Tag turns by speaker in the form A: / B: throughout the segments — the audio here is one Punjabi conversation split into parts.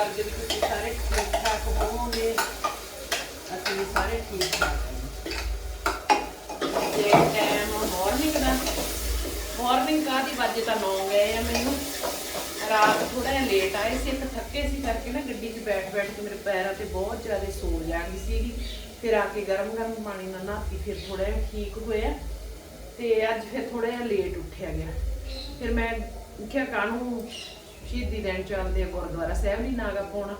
A: ਕਰਦੇ ਵੀ ਤੁਸੀਂ ਸਾਰੇ ਠੀਕ ਠਾਕ ਹੋਵੋਗੇ? ਅਸੀਂ ਵੀ ਸਾਰੇ ਠੀਕ ਠਾਕ ਹਾਂ ਤੇ ਟਾਈਮ ਮਾਰਨਿੰਗ ਦਾ ਮਾਰਨਿੰਗ ਕਾਦੀ ਵਜੇ ਤਾਂ 9 ਗਏ ਆ ਮੈਨੂੰ। ਰਾਤ ਥੋੜਾ ਜਿਹਾ ਲੇਟ ਆਏ ਸੀ, ਇੱਕ ਥੱਕੇ ਸੀ ਕਰਕੇ ਨਾ ਗੱਡੀ 'ਚ ਬੈਠ ਬੈਠ ਕੇ ਮੇਰੇ ਪੈਰਾਂ ਤੇ ਬਹੁਤ ਜ਼ਿਆਦਾ ਸੋਜ ਜਾਂਦੀ ਸੀਗੀ। ਫਿਰ ਆ ਕੇ ਗਰਮ ਗਰਮ ਪਾਣੀ ਨਾਲ ਨਹਾਤੀ, ਫਿਰ ਥੋੜਾ ਜਿਹਾ ਠੀਕ ਹੋਇਆ। ਤੇ ਅੱਜ ਫਿਰ ਥੋੜਾ ਜਿਹਾ ਲੇਟ ਉੱਠਿਆ ਗਿਆ। ਫਿਰ ਮੈਂ ਕਿਹਾ ਕਾਹਨੂੰ? ਸ਼ਹੀਦੀ ਦੇਣ ਚੱਲਦੇ ਆ ਗੁਰਦੁਆਰਾ ਸਾਹਿਬ ਨਹੀਂ ਨਾਗਾ ਪਾਉਣਾ।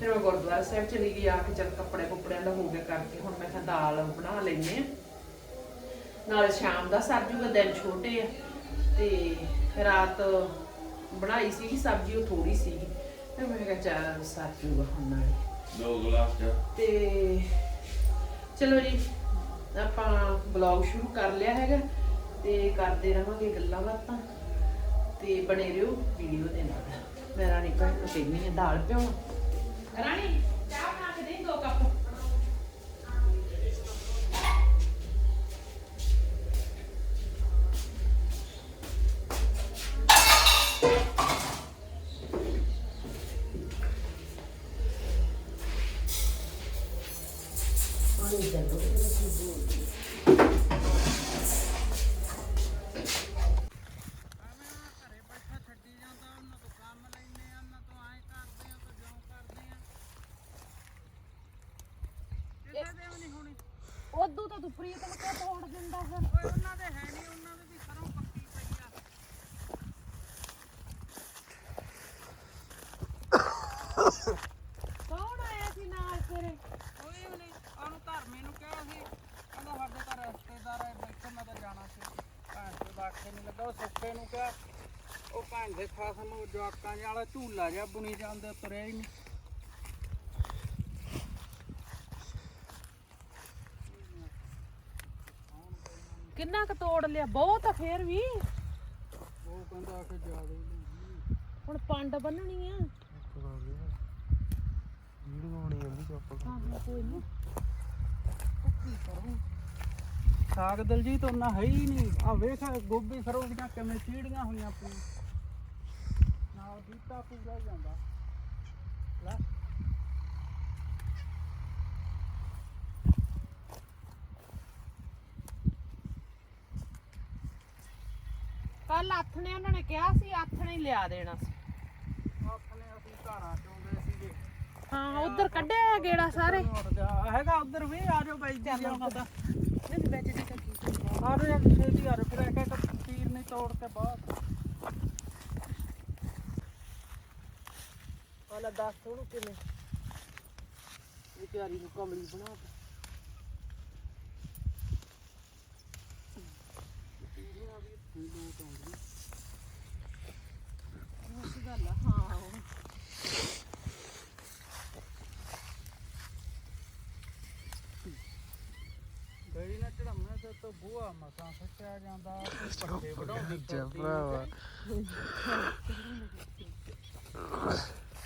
A: ਫਿਰ ਮੈਂ ਗੁਰਦੁਆਰਾ ਸਾਹਿਬ ਚਲੀ ਗਈ ਆ ਕੇ ਚੱਲ ਕੱਪੜੇ ਕੁੱਪੜਿਆਂ ਦਾ ਹੋ ਗਿਆ ਕਰਕੇ ਹੁਣ ਮੈਂ ਕਿਹਾ ਦਾਲ ਬਣਾ ਲੈਨੇ ਆ। ਨਾਲ ਸ਼ਾਮ ਦਾ ਸਰ ਜੂਗਾ ਦਿਨ ਛੋਟੇ ਆ। ਤੇ ਰਾਤ ਬਣਾਈ ਸੀਗੀ ਸਬਜ਼ੀ ਉਹ ਥੋੜੀ ਸੀਗੀ। ਫਿਰ ਮੈਂ ਕਿਹਾ ਚੱਲ ਸਰ ਜੂਗਾ ਹੁਣ ਨਾਲੇ।
B: ਦੋ ਗਲਾਸ ਚ
A: ਤੇ ਚਲੋ ਜੀ ਆਪਾਂ ਬਲੌਗ ਸ਼ੁਰੂ ਕਰ ਲਿਆ ਹੈਗਾ। ਤੇ ਕਰਦੇ ਰਹਾਂਗੇ ਗੱਲਾਂ ਬਾਤਾਂ। ਤੇ ਬਣੇ ਰਹੋ ਵੀਡੀਓ ਦੇ ਨਾਲ। ਮੈਂ ਰਾਣੀ ਭੈਣ ਨੂੰ ਆ ਦਾਲ ਪਿਉਣਾ ਰਾਣੀ, ਚਾਹ ਬਣਾ ਕੇ ਦੇ ਦੋ ਕੱਪ?
C: ਉਦੋਂ ਤਾਂ ਤੋੜ ਦਿੰਦਾ ਫਿਰ
D: ਉਹਨਾਂ ਦੇ ਹੈ ਨਹੀਂ ਉਹਨਾਂ ਦੇ ਵੀ ਸਰੋਂ ਪੱਕੀ ਪਈ ਆ
C: ਕੌਣ ਆਇਆ ਸੀ ਨਾਲ ਤੇਰੇ
D: ਕੋਈ ਵੀ ਨਹੀਂ ਉਹਨੂੰ ਧਰਮੇ ਨੂੰ ਕਿਹਾ ਸੀ ਕਹਿੰਦਾ ਸਾਡੇ ਘਰ ਰਿਸ਼ਤੇਦਾਰ ਆਏ ਬੈਠੇ ਮੈਂ ਤਾਂ ਜਾਣਾ ਸੀ ਭੈਣ ਤੇ ਬਾਖੇ ਨਹੀਂ ਲੱਗਾ ਉਹ ਸੁੱਕੇ ਨੂੰ ਕਿਹਾ ਉਹ ਭੈਣ ਦੇ ਖਾਸਮ ਉਹ ਜਵਾਕਾਂ ਵਾਲਾ ਝੂਲਾ ਜਿਹਾ ਬੁਣੀ ਜਾਂਦੇ ਤੁਰਿਆ ਹੀ ਨਹੀਂ।
C: ਕਿੰਨਾ ਕੁ ਤੋੜ ਲਿਆ ਬਹੁਤ ਆ ਫੇਰ ਵੀ।
D: ਉਹ ਕਹਿੰਦਾ ਕਿ
C: ਹੁਣ ਪੰਡ ਬੰਨਣੀ ਆ। ਹਾਂ ਹਾਂ ਕੋਈ ਨਹੀਂ
D: ਸਾਗ ਦਲਜੀਤ ਉਹਨਾਂ ਹੈ ਹੀ ਨਹੀਂ। ਆ ਵੇਖ ਗੋਭੀ ਸਰੋਂ ਦੀਆਂ ਕਿਵੇਂ ਚੀੜੀਆਂ ਹੋਈਆਂ ਪਈਆਂ ਨਾਲ ਬੀਤਾ ਪੂਰਾ ਜਾਂਦਾ ਲੈ।
C: ਕੱਲ ਆਥਣੇ ਉਹਨਾਂ ਨੇ ਕਿਹਾ ਸੀ ਆਥਣੇ ਹੀ ਲਿਆ ਦੇਣਾ ਸੀ।
D: ਆਪਣੇ ਅਸੀਂ ਘਰਾਂ ਚੋਂਦੇ ਸੀਗੇ
C: ਹਾਂ ਉਧਰ ਕੱਢਿਆ ਗੇੜਾ ਸਾਰੇ।
D: ਜਾ ਹੈਗਾ ਉਧਰ ਵੀ ਆ ਜਾਓ ਬਾਈ ਜੀ ਆਉਣਾ ਤਾਂ
C: ਨਹੀਂ ਵਿੱਚ ਦੀ ਤਾਂ ਕੀ।
D: ਆ ਜਾਓ ਜੀ ਛੇਤੀ ਆ ਜਾਓ ਫਿਰ ਇੱਕ ਇੱਕ ਤੀਰ ਨਹੀਂ ਤੋੜ ਕੇ ਬਾਅਦ
C: ਹਾਲਾ ਦੱਸ ਉਹਨੂੰ ਕਿਵੇਂ। ਇਹ ਤਿਆਰੀ ਨੂੰ ਕਮਲੀ ਬਣਾ ਕੇ ਉਸ ਗੱਲ ਆ, ਹਾਂ
D: ਗੜੀ ਨਾ ਚੜਾਉਣਾ ਤੇ ਤੋਂ ਬੂਆ ਮਸਾਂ ਸੱਚਿਆ ਜਾਂਦਾ ਤੇ ਪੱਠੇ ਵਢਾਉਂਦੀ ਫਿਰਦੀ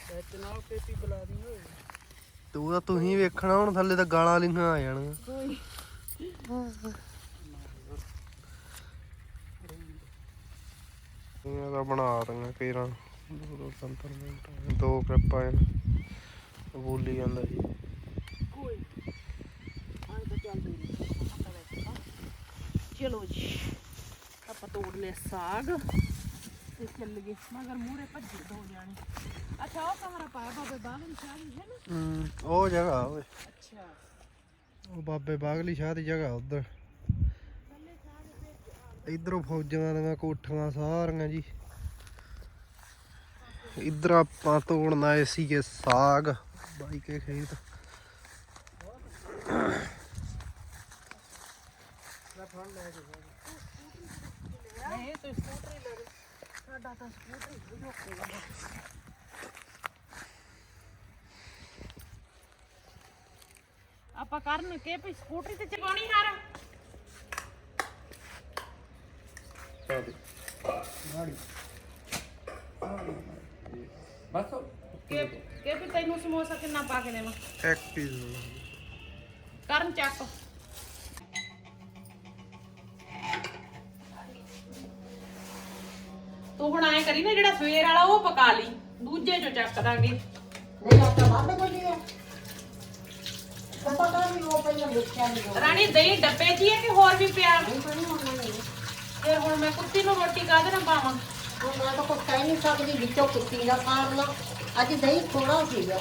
D: ਵਿੱਚ ਨਾਲ ਪੇਟੀ ਬੁਲਾ ਦੀ ਹੋਏ
E: ਤੂੰ ਤਾਂ ਤੂੰ ਹੀ ਵੇਖਣਾ ਹੁਣ ਥੱਲੇ ਤਾਂ ਗਾਲਾਂ ਲਿਖਾਂ ਆ ਜਾਣਗੀਆਂ।
C: ਕੋਈ।
E: ਇਹ ਤਾਂ ਬਣਾ ਦਾਂਗਾ ਕੇਰਾਂ ਦੋ ਦੋ ਮਿੰਟ ਦੋ ਕਲਿੱਪਾਂ ਐ ਬੋਲੀ ਜਾਂਦਾ ਜੀ
C: ਕੋਈ। ਆਂ ਤਾਂ ਚੱਲਦੇ ਚਲੋ ਜੀ। ਆਪਾਂ ਤੋੜ ਲਿਆ ਸਾਗ ਤੇ ਚੱਲ ਗਏ। ਮਗਰ ਮੂਰੇ ਭੱਜੇ ਦੋ ਜਾਣੇ। ਅੱਛਾ ਉਹ ਕਮਰਾ ਪਾਇਆ ਬਾਬੇ ਬਾਗਨ ਸ਼ਾਹ ਜੀ ਹੈ ਨਾ?
E: ਹੂੰ ਉਹ ਜਗ੍ਹਾ ਓਏ।
C: ਅੱਛਾ।
E: ਉਹ ਬਾਬੇ ਬਾਗਲੀ ਸ਼ਾਹ ਦੀ ਜਗ੍ਹਾ ਉਧਰ। ਇਧਰੋਂ ਫੌਜਾਂ ਦੀਆਂ ਕੋਠੀਆਂ ਸਾਰੀਆਂ ਜੀ। ਇਧਰ ਆਪਾਂ ਤੋੜਨ ਆਏ ਸੀਗੇ ਸਾਗ। ਬਾਈ ਕੇ ਖੇਤ।
D: ਨਹੀਂ ਤੇ ਸਕੂਟਰੀ ਲੈ ਗਏ
C: ਸਾਡਾ ਤਾਂ ਸਕੂਟਰ ਹੀ ਰੋਕੇਗਾ ਆਪਾਂ ਕਰਨ ਕੇ ਵੀ ਸਕੂਟਰੀ ਤੇ ਚਗਾਉਣੀ ਹਾਰ।
B: ਬਸ।
C: ਕੇ ਕੇ ਵੀ ਤੈਨੂੰ ਸਮੋਸਾ ਕਿੰਨਾ ਪਾ ਕੇ ਦੇਵਾਂ?
E: ਇੱਕ ਪੀਸ।
C: ਕਰਨ ਚੱਕ।
A: ਤੂੰ ਹੁਣ ਐ ਕਰੀ ਨਾ ਜਿਹੜਾ ਸਵੇਰ ਵਾਲਾ ਉਹ ਪਕਾ ਲਈ। ਦੂਜੇ ਚੋਂ ਚੱਕ ਦਾਂਗੇ।
B: ਨਹੀਂ ਆਟਾ ਬੰਦ ਬੋਲੀ ਹੈ ਤਾਂ ਪਤਾ ਨਹੀਂ ਉਹ ਪਹਿਲਾਂ ਨਹੀਂ ਉਹ।
A: ਰਾਣੀ ਦਹੀਂ ਡੱਬੇ 'ਚ ਹੀ ਹੈ ਕਿ ਹੋਰ ਵੀ ਪਿਆ?
B: ਨਹੀਂ ਹੋਣਾ ਨਹੀਂ
A: ਫਿਰ ਹੁਣ ਮੈਂ ਕੁੱਤੀ ਨੂੰ ਰੋਟੀ ਕਾਹਦੇ ਨਾਲ ਪਾਵਾਂ?
B: ਹੁਣ ਮੈਂ ਤਾਂ ਕੁਛ ਕਹਿ ਨਹੀਂ ਸਕਦੀ ਵਿੱਚੋਂ ਕੁੱਤੀ ਦਾ ਖਾਣ ਲਾ ਅੱਜ ਦਹੀਂ ਥੋੜਾ ਸੀਗਾ।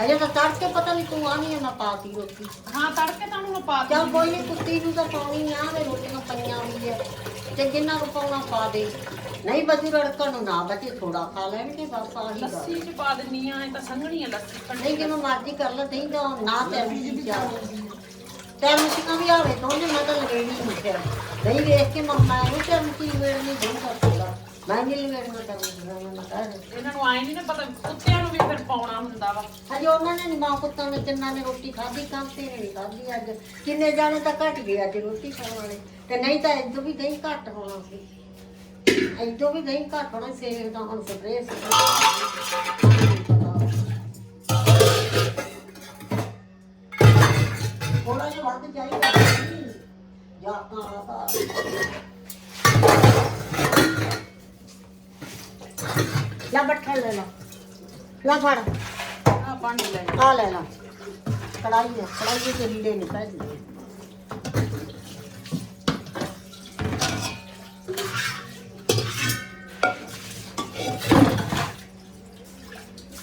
B: ਹਜੇ ਤਾਂ ਤੜਕੇ ਪਤਾ ਨਹੀਂ ਤੂੰ ਆਣੀ ਨਾ ਪਾਤੀ ਰੋਟੀ।
A: ਹਾਂ ਤੜਕੇ ਤਾਂ ਉਹਨੂੰ ਪਾ
B: ਚੱਲ ਕੋਈ ਨਹੀਂ ਕੁੱਤੀ ਨੂੰ ਤਾਂ ਪਾਉਣੀ ਆ ਤੇ ਰੋਟੀਆਂ ਪਈਆਂ ਵੀ ਹੈ ਤੇ ਜਿੰਨਾ ਕੁ ਪਾਉਣਾ ਪਾ ਦੇ। ਨਹੀਂ ਬਚੂ ਰੜਕਣ ਨੂੰ ਨਾ ਬਚੇ ਥੋੜਾ ਖਾ ਲੈਣਗੇ ਬਸ ਆਹੀ ਗੱਲ।
A: ਲੱਸੀ 'ਚ ਪਾ ਦਿੰਨੀ ਆ ਇਹ ਤਾਂ ਸੰਘਣੀ ਆ ਲੱਸੀ
B: ਨਹੀਂ
A: ਕੰਡੀ
B: ਜਿਵੇਂ ਮਰਜ਼ੀ ਕਰ ਲੈ ਨਹੀਂ ਤਾਂ ਨਾ ਤੇ ਵੀ ਜਾ ਤੇ ਮੁਸ਼ਕਾਂ ਵੀ ਆਵੇ ਤੋਂ ਜੇ ਮੈਂ ਤਾਂ ਲਵੇੜੀ ਨਹੀਂ ਫਿਰ ਨਹੀਂ ਵੇਖ ਕੇ ਮੰਮਾ ਨੂੰ ਤੇ ਮੁਸ਼ਕੀ ਵੇੜ ਨਹੀਂ ਦੋ ਸਕਦਾ ਮੈਂ ਨਹੀਂ ਲਵੇੜਨਾ ਚਾਹੁੰਦਾ ਮੈਂ ਨਾ ਕਹਿ
A: ਇਹਨਾਂ ਨੂੰ ਆਏ ਨਹੀਂ ਨਾ ਪਤਾ ਕੁੱਤਿਆਂ ਨੂੰ ਵੀ ਫਿਰ ਪਾਉਣਾ ਹੁੰਦਾ ਵਾ।
B: ਹਜੇ ਉਹਨਾਂ ਨੇ ਨੀ ਮਾਂ ਪੁੱਤਾਂ ਨੇ ਤਿੰਨਾਂ ਨੇ ਰੋਟੀ ਖਾਧੀ ਕੰਮ ਤੇ ਨਹੀਂ ਖਾਧੀ ਅੱਜ। ਕਿੰਨੇ ਜਾਣੇ ਤਾਂ ਘਟ ਗਏ ਅੱਜ ਰੋਟੀ ਖਾਣ ਵਾਲੇ। ਤੇ ਨਹੀਂ ਤਾਂ ਇਦੋਂ ਵੀ ਦਹੀਂ ਘੱਟ ਹੋਣਾ ਸੀ। ਇਦੋਂ ਵੀ ਦਹੀਂ ਘੱਟ ਹੋਣਾ ਸੇਵ ਦਾ ਹੁਣ ਸਪਰੇਅ ਥੋੜਾ ਜਿਹਾ ਵੱਧ ਚਾਹੀਦਾ
A: ਆ ਲੈ
B: ਆ ਲੈ ਲਾ ਕੜਾਈ ਹੈ ਕੜਾਈ ਦੇ ਲੀੜੇ ਨਹੀਂ ਪੈ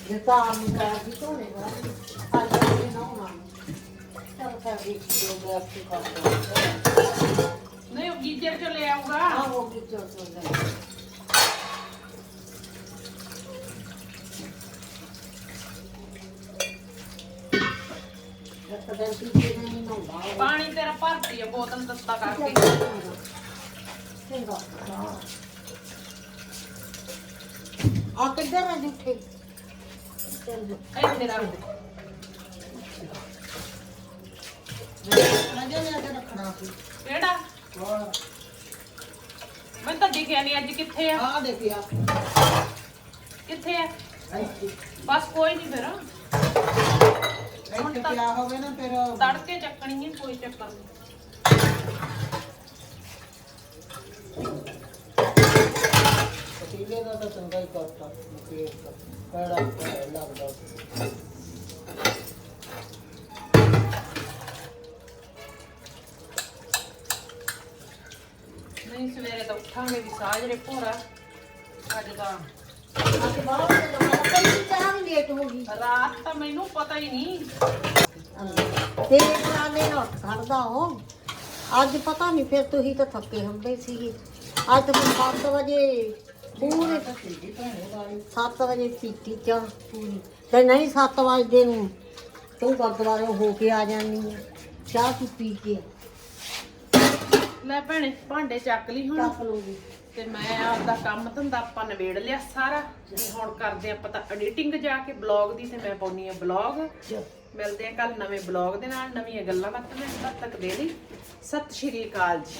B: ਜੇ ਤਾਂ ਆਮ ਦਾ ਵੀ ਤੋਂ ਨੇ ਵਾ ਆ ਜਾ ਕੇ ਨਾ ਹੋਣਾ ਚਲ ਫਿਰ ਵੀ ਜੋ ਬੈਠ ਕੇ ਕਰ
A: ਨਹੀਂ ਉਹ ਗੀਜਰ 'ਚੋਂ ਲੈ ਆਊਗਾ
B: ਆ ਉਹ ਵੀ ਚੋ ਚੋ ਲੈ ਇੱਕ ਦਿਨ ਪੀਛੇ ਨਹੀਂ ਨਹਾਉਂਦਾ ਉਹ।
A: ਪਾਣੀ ਤੇਰਾ ਭਰਤੀ ਆ ਬੋਤਲ ਤੱਤਾ ਕਰਕੇ।
B: ਆ ਕਿੱਧਰ ਆ ਜੁੱਠੇ ਚੱਲ
A: ਇੱਥੇ ਰੱਖ ਦੇ।
B: ਰਾਜਾ ਨੇ ਅਗਰ ਰੱਖਣਾ ਸੀ।
A: ਕਿਹੜਾ? ਮੈਨੂੰ ਤਾਂ ਦਿਖਿਆ ਨਹੀਂ ਅੱਜ ਕਿੱਥੇ ਆ।
B: ਆ ਦੇਖਿਆ।
A: ਕਿੱਥੇ ਆ? ਬਸ ਕੋਈ ਨਹੀਂ ਫਿਰ।
B: ਇੱਥੇ ਪਿਆ ਹੋਵੇ ਨਾ ਫਿਰ
A: ਤੜਕੇ ਚੱਕਣੀ ਹੈ ਕੋਈ ਚੱਕਰ ਨਹੀਂ
B: ਪਤੀਲੇ ਦਾ ਤਾਂ ਚੰਗਾ ਹੀ ਕਰਤਾ ਮੁਕੇਸ਼ ਦਾ। ਕਿਹੜਾ ਲੱਗਦਾ।
A: ਨਹੀਂ ਸਵੇਰੇ ਤਾਂ ਉੱਠਾਂਗੇ ਵੀ ਸਾਜਰੇ ਭੋਰਾ। ਅੱਜ ਤਾਂ
B: ਅੱਜ ਬਾਹਰ ਦੇ ਲੋਕਾਂ ਦਾ ਕਈ ਚਾਹ ਵੀ ਲੇਟ ਹੋ ਗਈ
A: ਰਾਤ ਤਾਂ ਮੈਨੂੰ ਪਤਾ ਹੀ ਨਹੀਂ।
B: ਤੇ ਨਾਲੇ ਨਾ ਖੜਦਾ ਉਹ ਅੱਜ ਪਤਾ ਨਹੀਂ ਫਿਰ ਤੁਸੀਂ ਤਾਂ ਥੱਕੇ ਹੁੰਦੇ ਸੀਗੇ। ਅੱਜ ਤਾਂ 7 ਵਜੇ ਪੂਰੇ 7 ਵਜੇ ਪੀਤੀ ਚਾਹ ਪੂਰੀ। ਤੇ ਨਹੀਂ 7 ਵਜੇ ਨੂੰ ਤੂੰ ਗੁਰਦੁਆਰੇ ਹੋ ਕੇ ਆ ਜਾਨੀ ਆ ਚਾਹ ਤੂੰ ਪੀ ਕੇ
A: ਲੈ ਭੈਣੇ ਭਾਂਡੇ ਚੱਕ ਲਈ ਹੁਣ।
B: ਚੱਕ ਲੂਗੀ
A: ਤੇ ਮੈਂ ਆਪਦਾ ਕੰਮ ਧੰਦਾ ਆਪਾਂ ਨਿਬੇੜ ਲਿਆ ਸਾਰਾ। ਤੇ ਹੁਣ ਕਰਦੇ ਆਪਾਂ ਤਾਂ ਐਡੀਟਿੰਗ ਜਾ ਕੇ ਬਲੌਗ ਦੀ ਤੇ ਮੈਂ ਪਾਉਣੀ ਆ ਬਲੌਗ ਮਿਲਦੇ ਆ ਕੱਲ ਨਵੇਂ ਬਲੌਗ ਦੇ ਨਾਲ ਨਵੀਆਂ ਗੱਲਾਂ ਬਾਤਾਂ ਨਾਲ ਤਦ ਤੱਕ ਦੇ ਲਈ। ਸਤਿ ਸ਼੍ਰੀ ਅਕਾਲ ਜੀ।